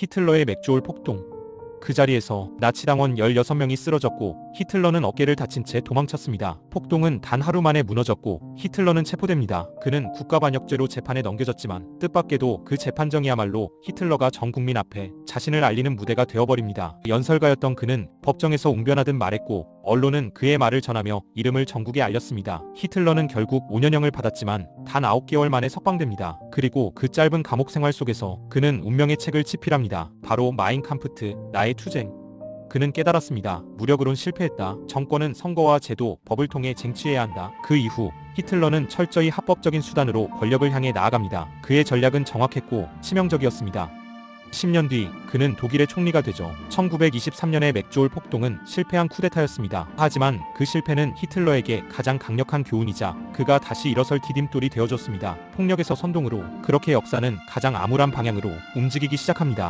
히틀러의 맥주올 폭동. 그 자리에서 나치당원 16명이 쓰러졌고 히틀러는 어깨를 다친 채 도망쳤습니다. 폭동은 단 하루 만에 무너졌고 히틀러는 체포됩니다. 그는 국가반역죄로 재판에 넘겨졌지만 뜻밖에도 그 재판정이야말로 히틀러가 전 국민 앞에 자신을 알리는 무대가 되어버립니다. 연설가였던 그는 법정에서 웅변하듯 말했고 언론은 그의 말을 전하며 이름을 전국에 알렸습니다. 히틀러는 결국 5년형을 받았지만 단 9개월 만에 석방됩니다. 그리고 그 짧은 감옥 생활 속에서 그는 운명의 책을 집필합니다. 바로 마인캄프트, 나의 투쟁. 그는 깨달았습니다. 무력으론 실패했다. 정권은 선거와 제도, 법을 통해 쟁취해야 한다. 그 이후 히틀러는 철저히 합법적인 수단으로 권력을 향해 나아갑니다. 그의 전략은 정확했고 치명적이었습니다. 10년 뒤 그는 독일의 총리가 되죠. 1923년의 맥주올 폭동은 실패한 쿠데타였습니다. 하지만 그 실패는 히틀러에게 가장 강력한 교훈이자 그가 다시 일어설 디딤돌이 되어줬습니다. 폭력에서 선동으로 그렇게 역사는 가장 암울한 방향으로 움직이기 시작합니다.